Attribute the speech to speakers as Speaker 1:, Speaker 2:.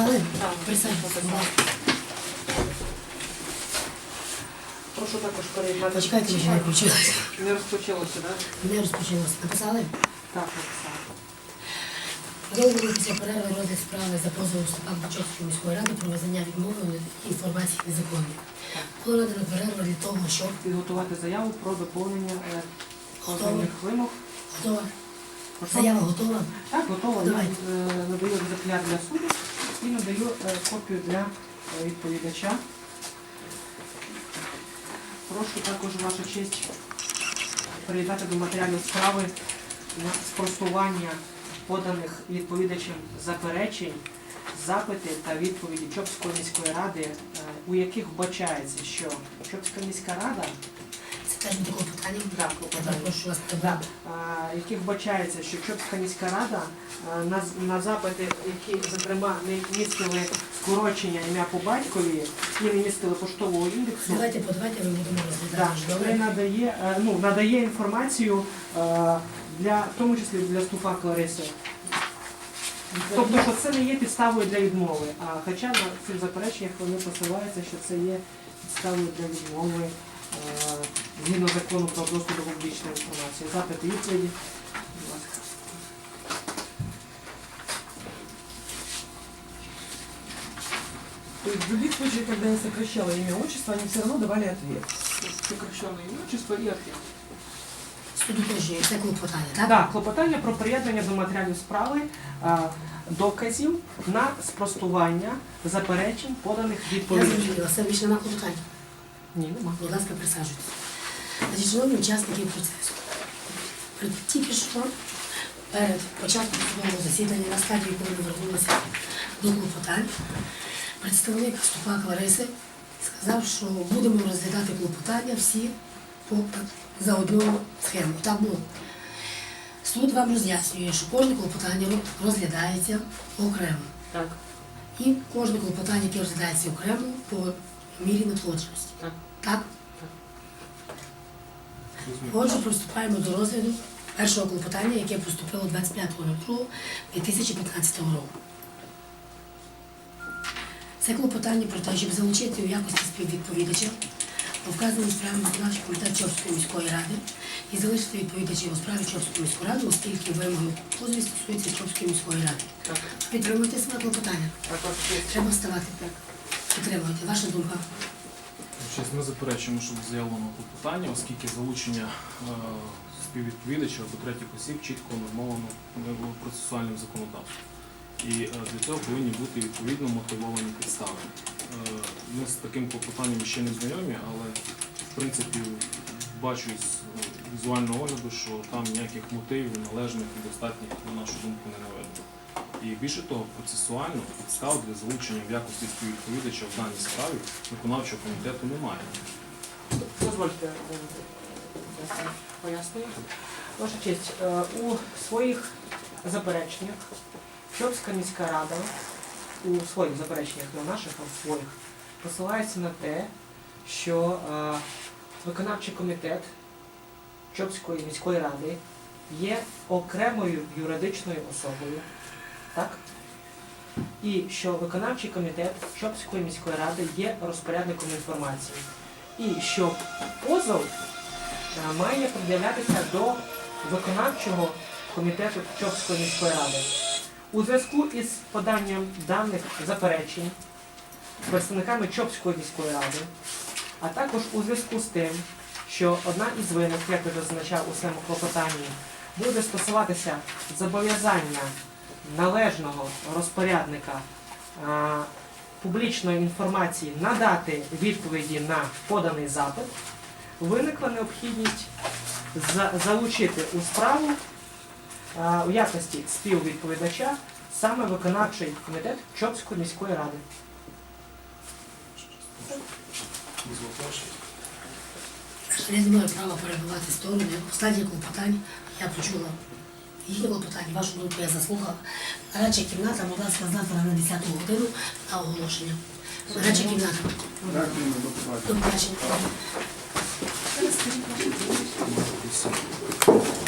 Speaker 1: Написали?
Speaker 2: Так,
Speaker 1: ласка.
Speaker 2: Прошу також переєднати.
Speaker 1: Почекайте, ще не включилися.
Speaker 2: Не розпочалося, так?
Speaker 1: Не розпочалося. Написали?
Speaker 2: Так, написала.
Speaker 1: Довго після перерви розгляд справи за позовом Степан міської ради про визнання відмови інформації незаконною. Було надано перерву для того, щоб
Speaker 2: Підготувати заяву про доповнення е, позовних вимог.
Speaker 1: готова. Заява готова.
Speaker 2: Так, готово. Я е, надаю екземпляр для суду і надаю е, копію для е, відповідача. Прошу також ваша честь приєднати до матеріалів справи на спростування поданих відповідачем заперечень, запити та відповіді Чопської міської ради, е, у яких вбачається, що Чопська міська рада
Speaker 1: Це теж буде клопотання.
Speaker 2: Так,
Speaker 1: Я
Speaker 2: клопотання.
Speaker 1: прошу вас
Speaker 2: Да, яких вбачається, що Чопська міська рада а, на, на запити, які, зокрема, не містили скорочення ім'я по батькові і не містили поштового індексу,
Speaker 1: Давайте подавайте, ми будемо розглядати. Добре?
Speaker 2: надає, е, ну, надає інформацію е, для, в тому числі для Стуфак Лариси. Тобто, що це не є підставою для відмови. А хоча на цих запереченнях вони посилаються, що це є підставою для відмови е, згідно закону про доступ до публічної інформації. Запит і відповіді. Будь ласка.
Speaker 3: То есть в других случаях, когда я сокращала имя отчество, они все равно давали ответ.
Speaker 2: Сокращене імущество і архів.
Speaker 1: Суду теж є це клопотання, так?
Speaker 2: Так, клопотання про приєднання до матеріалів справи е, доказів на спростування заперечень поданих
Speaker 1: Я
Speaker 2: відповідей.
Speaker 1: зрозуміла, це більше нема клопотань.
Speaker 2: Ні, нема.
Speaker 1: Будь ласка, присаджуйтесь. Шановні учасники процесу, тільки що перед початком судового засідання на стадії, коли ми вернулися до клопотань, представник Ступак Лариси сказав, що будемо розглядати клопотання всі по, за одну схему. Так. Суд вам роз'яснює, що кожне клопотання розглядається окремо.
Speaker 2: Так,
Speaker 1: І кожне клопотання, яке розглядається окремо по мірі надходженості.
Speaker 2: так.
Speaker 1: Так? Отже, приступаємо до розгляду першого клопотання, яке поступило 25.02.2015 року. Це клопотання про те, щоб залучити у якості співвідповідача по вказаній справі виконавчий комітет Чорської міської ради і залишити відповідачів у справі Чорської міської ради, оскільки вимоги позові стосуються Чорської міської ради.
Speaker 2: Так,
Speaker 1: Підтримуйте своє клопотання.
Speaker 2: так, так.
Speaker 1: Треба вставати. Підтримуйте. Ваша думка.
Speaker 4: Щось ми заперечуємо, щоб заявлено клопотання, оскільки залучення е, співвідповідача або третіх осіб чітко нормовано процесуальним законодавством. І е, для цього повинні бути відповідно мотивовані підстави. Е, Ми з таким клопотанням ще не знайомі, але в принципі бачу з е, візуального огляду, що там ніяких мотивів належних і достатніх, на нашу думку, не наведено. І більше того, процесуально підстав для залучення в якості співвідповідача в даній справі виконавчого комітету немає.
Speaker 2: Дозвольте е, я поясню. Ваша честь, е, у своїх запереченнях Чопська міська рада у своїх запереченнях, не в наших, а в своїх, посилається на те, що е, виконавчий комітет Чопської міської ради є окремою юридичною особою, так? І що виконавчий комітет Чопської міської ради є розпорядником інформації і що позов е, має пред'являтися до виконавчого комітету Чопської міської ради. У зв'язку із поданням даних заперечень представниками Чопської міської ради, а також у зв'язку з тим, що одна із вимог, як я зазначав у своєму клопотанні, буде стосуватися зобов'язання належного розпорядника публічної інформації надати відповіді на поданий запит, виникла необхідність залучити у справу у якості співвідповідача саме виконавчий комітет Чопської міської ради.
Speaker 1: Не маю права перебувати сторони. В стадії клопотань я почула і вашу думку я заслухала. Нарадча кімната, будь ласка, на 10-ту годину на оголошення. Нарадча кімната. Дякую, до побачення.
Speaker 3: До побачення.